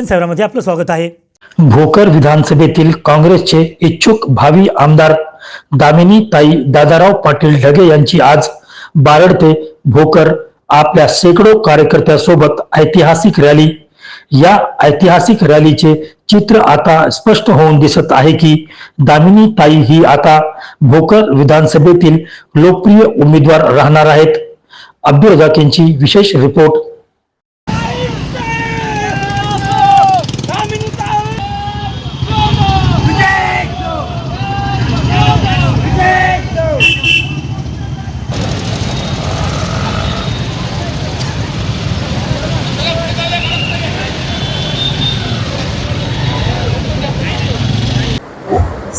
शिक्षण सेवामध्ये आपलं स्वागत आहे. भोकर विधानसभेतील काँग्रेसचे इच्छुक भावी आमदार दामिनी ताई दादाराव पाटील ढगे यांची आज बारड ते भोकर आपल्या शेकडो कार्यकर्त्यासोबत ऐतिहासिक रॅली. या ऐतिहासिक रॅलीचे चित्र आता स्पष्ट होऊन दिसत आहे की दामिनी ताई ही आता भोकर विधानसभेतील लोकप्रिय उमेदवार राहणार आहेत. अब्दुल जाकींची यांची विशेष रिपोर्ट.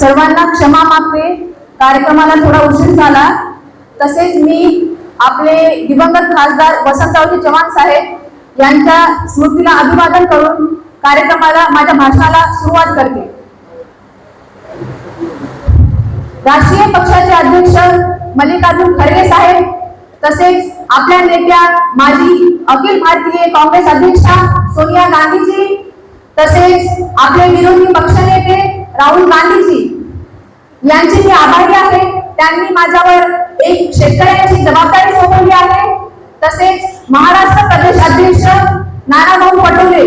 सर्वांना क्षमा मागते. कार्यक्रमाला थोडा उशीर झाला. तसेच मी आपले दिवंगत खासदार वसंतरावजी चव्हाण साहेब यांच्या स्मृतीला अभिवादन करून कार्यक्रमाला माझ्या भाषणाला सुरुवात करते. राष्ट्रीय पक्षाचे अध्यक्ष मल्लिकार्जुन खरगे साहेब तसेच आपल्या नेत्या माजी अखिल भारतीय काँग्रेस अध्यक्षा सोनिया गांधीजी तसेच आपले विरोधी पक्षनेते राहुल गांधीजी यांचे मी आभारी आहे. त्यांनी माझ्यावर एक शेतकऱ्यांची जबाबदारी सोपवली आहे. तसेच महाराष्ट्र प्रदेश अध्यक्ष नानाभाऊ पटोले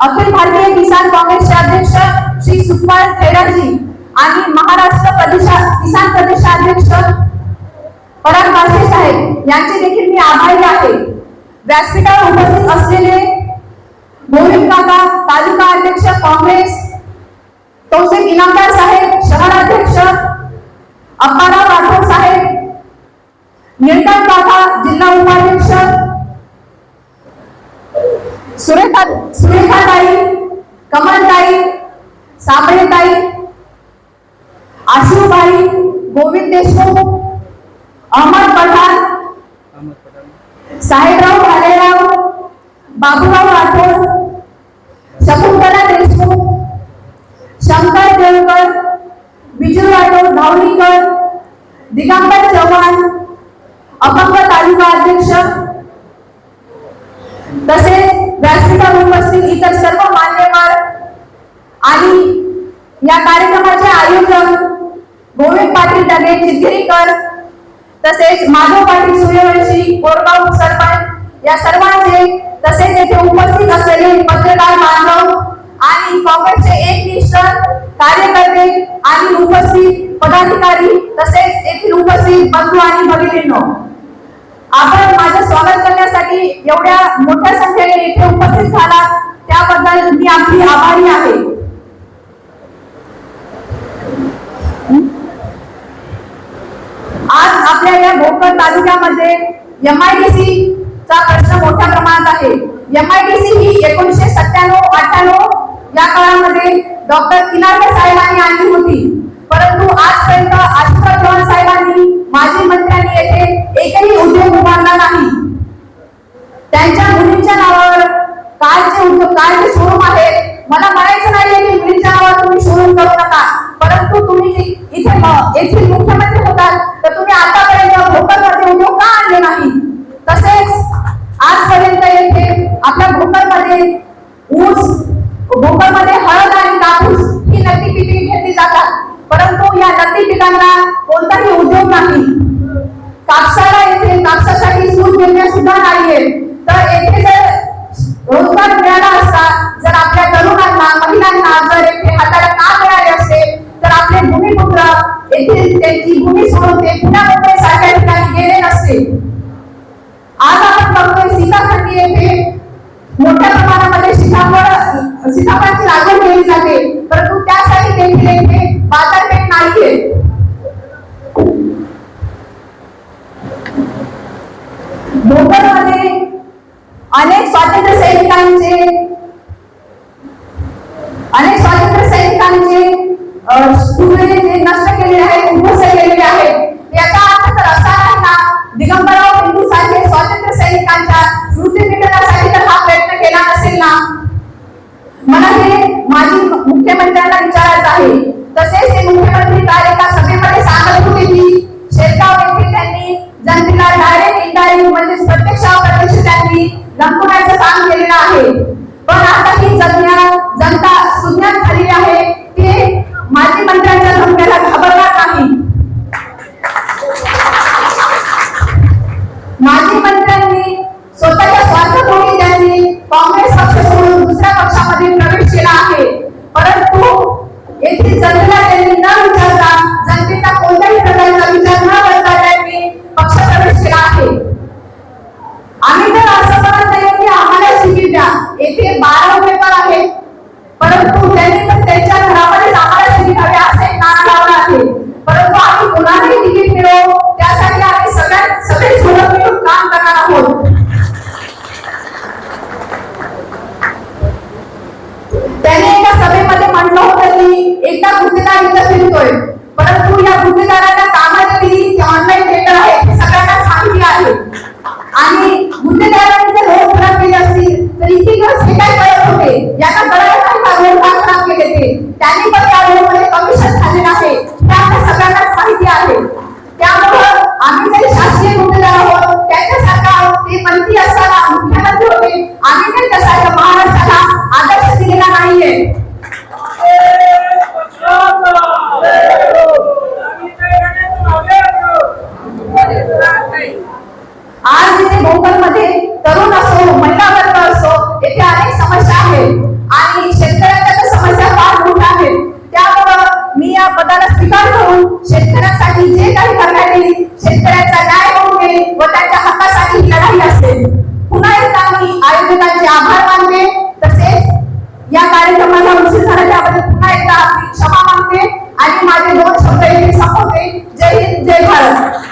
अखिल भारतीय किसान काँग्रेसचे अध्यक्ष श्री सुखपाल खेडरजी आणि महाराष्ट्र प्रदेश किसान प्रदेशाध्यक्ष पराग बासे साहेब यांचे देखील मी आभारी आहे. व्यासपीठावर उपस्थित असलेले मोहित काका तालुका अध्यक्ष काँग्रेस तौसिफ इनामदार साहेब शहराध्यक्ष अप्पाराव राठोड साहेब निळकंठ काका जिल्हा उपाध्यक्ष सुरेखा सुरेखाताई कमलताई साबळेताई आशुबाई गोविंद देशमुख अहमद पठाण. साहेबराव भालेराव बाबूराव राठोड दिगंबर चव्हाण अपंग तालुका अध्यक्ष तसेच व्यासपीठावर उपस्थित इतर सर्व मान्यवर आणि या कार्यक्रमाचे आयोजक गोविंद पाटील डगे चितगिरीकर तसेच माधव पाटील सूर्यवंशी कोरगाव सरपंच या सर्वांचे तसेच येथे उपस्थित असलेले पत्रकार बांधव आणि काँग्रेसचे एकनिष्ठ कार्यकर्ते आणि उपस्थित पदाधिकारी तसेच येथील उपस्थित बंधू आणि भगिनींनो आपण माझं स्वागत करण्यासाठी एवढ्या मोठ्या संख्येने येथे उपस्थित झाला त्याबद्दल मी आपली आभारी आहे. आज आपल्या या भोकर तालुक्यामध्ये एमआयडीसी चा प्रश्न मोठ्या प्रमाणात आहे. एमआयडीसी ही एकोणीसशे सत्त्याण्णव अठ्ठ्याण्णव या काळामध्ये डॉक्टर किनारे साहेबांनी आणली होती. परंतु आजपर्यंत आशिषराव चव्हाण साहेबांनी माजी मंत्र्यांनी येथे एकही उद्योग उभारला नाही. त्यांच्या मुलींच्या नावावर कारचे उद्योग कारचे शोरूम आहेत. मला म्हणायचं नाहीये की मुलींच्या नावावर तुम्ही शोरूम करू नका. परंतु तुम्ही इथे येथील मुख्यमंत्री होतात तर तुम्ही आतापर्यंत भोकरमध्ये उद्योग का आणले नाही तसेच आजपर्यंत येथे आपल्या भोकरमध्ये ऊस भोकरमध्ये हळद आणि कापूस ही नगदी पिके घेतली जातात परंतु पिकांना कोणताही उद्योग नाही. कापसाला येथे कापसासाठी सूट घेण्यास सुद्धा नाहीये. तर येथे जर रोजगार मिळाला असता जर आपल्या तरुणांना महिलांना जर येथे हाताला काम मिळाले असते तर आपले भूमिपुत्र येथील त्यांची भूमी सोडून ते पुन्हा मुंबई सारख्या ठिकाणी गेले नसते. आज आपण बघतोय सीताखंडी येथे मोठ्या प्रमाणामध्ये सीताफळ सीताफळाची लागवड केली जाते परंतु त्यासाठी देखील येथे बाजारपेठ नाहीये भोकरमध्ये अनेक स्वातंत्र्य सैनिकांचे अनेक स्वातंत्र्य सैनिकांचे अ, जे नष्ट केलेले आहेत उद्ध्वस्त केलेले आहेत याचा अर्थ तर असा आहे ना दिगंबराव हिंदू सारखे स्वातंत्र्य सैनिकांच्या स्मृती तर हा प्रयत्न केला नसेल ना? मला हे माजी मुख्यमंत्र्यांना विचारायचं आहे. तसेच ते मुख्यमंत्री काल एका सभेमध्ये सांगत होते की शेतगाव येथे त्यांनी जनतेला डायरेक्ट इंडा त्यांनी पण या रोडमध्ये कमिशन झाले आहे हे सगळ्यांना माहिती आहे. त्यामुळं आम्ही जे शासकीय गुन्हेगार आहोत त्यांच्यासारखा ते मंत्री असताना मुख्यमंत्री होते आम्ही पण त्यासारखं पुन्हा एकदा मी आयोजकांचे आभार मानते. तसेच या कार्यक्रमाला उशीर झाला पुन्हा एकदा आपली क्षमा मागते. आणि माझे दोन शब्द इथे संपवते. जय हिंद जय भारत.